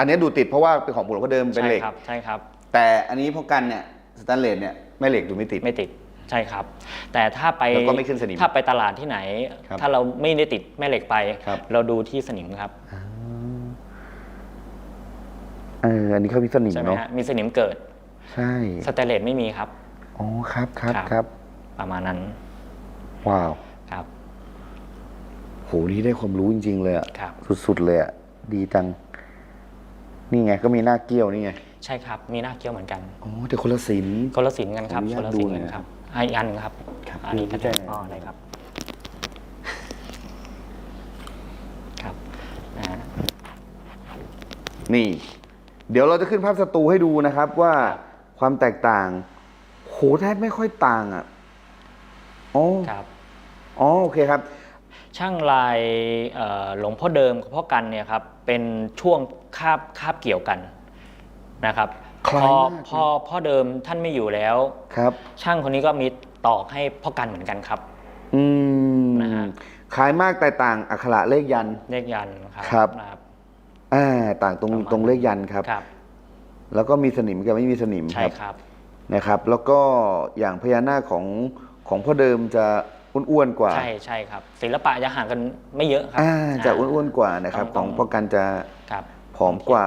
อันนี้ดูติดเพราะว่าเป็นของหลวงพ่อเดิมเป็นใช่เหล็ก ครับใช่ครับ แต่อันนี้พ่อกันเนี่ยสแตนเลสเนี่ยแม่เหล็กดูไม่ติด ไม่ติดใช่ครับ แต่ถ้าไปแล้วก็ไม่ขึ้นสนิมถ้าไปตลาดที่ไหน ครับถ้าเราไม่ได้ติดแม่เหล็กไป ครับ เราดูที่สนิมครับเอออันนี้เขามีสนิมใช่ไหมเนาะฮะมีสนิมเกิดใช่สแตนเลสไม่มีครับ อ๋อครับครับครับ ครับประมาณนั้นว้าวครับ โหนี่ได้ความรู้จริง ๆ เลยอะครับ สุด ๆ เลยอะดีจัง นี่ไงก็มีหน้าเกี้ยวนี่ไงใช่ครับ มีหน้าเกี้ยวเหมือนกันอ๋อแต่คนละสิน คนละสินกันครับขออนุญาตคนละสินดูหน่กัอยนนะครับอะอีกอันหนึงครับครับอันนี้ก็ดูจะได้อ๋ออะไรครับครับอ่า นี่ เดี๋ยวเราจะขึ้นภาพสตูให้ดูนะครับว่าความแตกต่างโหแทบไม่ค่อยต่างอะอ๋อ ครับ อ๋อโอเคครับ ช่างลายเอ่อหลวงพ่อเดิมกับพ่อกันเนี่ยครับเป็นช่วงคาบคาบเกี่ยวกันนะครับคพล้ายอมากพอพ่อเดิมท่านไม่อยู่แล้วครับ ช่างคนนี้ก็มีตอกให้พ่อกันเหมือนกันครับ อืมนะฮะคล้ายมากแต่ต่างอักขระเลขยันต์เลขยันต์ครับครับนะครับอ่าต่างตรงประมาณตรงเลขยันต์ครับครับ แล้วก็มีสนิมกับไม่มีสนิมใช่ครับครับนะครับ แล้วก็อย่างพญานาคของของพ่อเดิมจะ อ้วนๆกว่า ใช่ใช่ครับ ศิลปะจะห่างกันไม่เยอะครัอ่าจะาอ้วนๆกว่านะครับ ต้ขอองงพ่อกันจะครับ ผอมกว่า